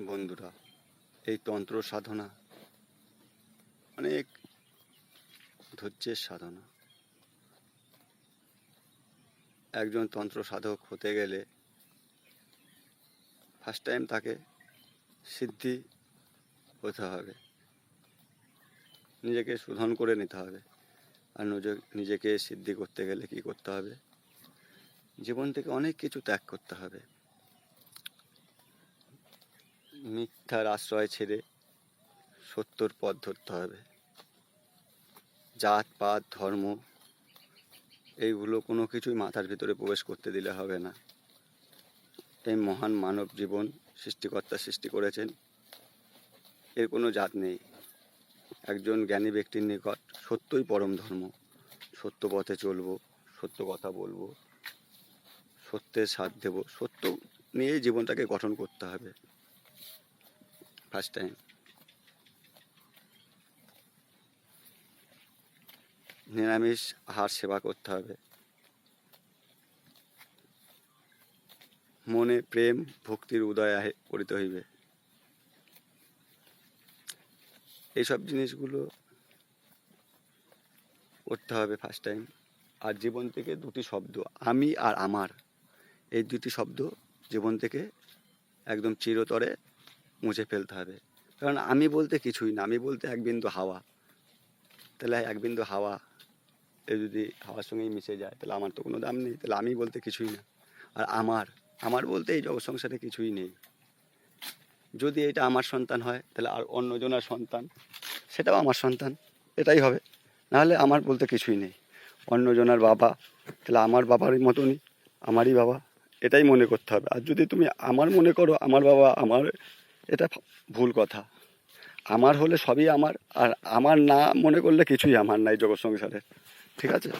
বন্ধুরা, এই তন্ত্র সাধনা অনেক ধৈর্যের সাধনা। একজন তন্ত্র সাধক হতে গেলে ফার্স্ট টাইম তাকে সিদ্ধি হতে হবে, নিজেকে শোধন করে নিতে হবে আর নিজে- নিজেকে সিদ্ধি করতে গেলে কি করতে হবে? জীবন থেকে অনেক কিছু ত্যাগ করতে হবে। মিথ্যার আশ্রয় ছেড়ে সত্যর পথ ধরতে হবে। জাত, পাত, ধর্ম, এইগুলো কোনো কিছুই মাথার ভিতরে প্রবেশ করতে দিলে হবে না। এই মহান মানব জীবন সৃষ্টিকর্তা সৃষ্টি করেছেন, এর কোনো জাত নেই। একজন জ্ঞানী ব্যক্তির নিকট সত্যই পরম ধর্ম, সত্য পথে চলবো, সত্য কথা বলব, সত্যের সাথ দেব, সত্য নিয়েই জীবনটাকে গঠন করতে হবে। First time. নিরামিষ আহার সেবা করতে হবে। মনে প্রেম, ভক্তির উদয় করিতে হইবে। এইসব জিনিসগুলো করতে হবে ফার্স্ট টাইম। আর জীবন থেকে দুটি শব্দ, আমি আর আমার। এই দুটি শব্দ জীবন থেকে একদম চিরতরে মুছে ফেলতে হবে। কারণ আমি বলতে কিছুই না, আমি বলতে এক বিন্দু হাওয়া। তাহলে এক বিন্দু হাওয়া এ যদি হাওয়ার সঙ্গেই মিশে যায়, তাহলে আমার তো কোনো দাম নেই, তাহলে আমি বলতে কিছুই না। আর আমার আমার বলতে এই জগৎ সংসারে কিছুই নেই। যদি এটা আমার সন্তান হয়, তাহলে আর অন্যজনের সন্তান, সেটাও আমার সন্তান, এটাই হবে। নাহলে আমার বলতে কিছুই নেই। অন্যজনের বাবা, তাহলে আমার বাবারই মতনই, আমারই বাবা, এটাই মনে করতে হবে। আর যদি তুমি আমার মনে করো, আমার বাবা আমার এটা ভুল কথা। আমার হলে সবই আমার, আর আমার না মনে করলে কিছুই আমার নাই জগৎ সংসারে ঠিক আছে?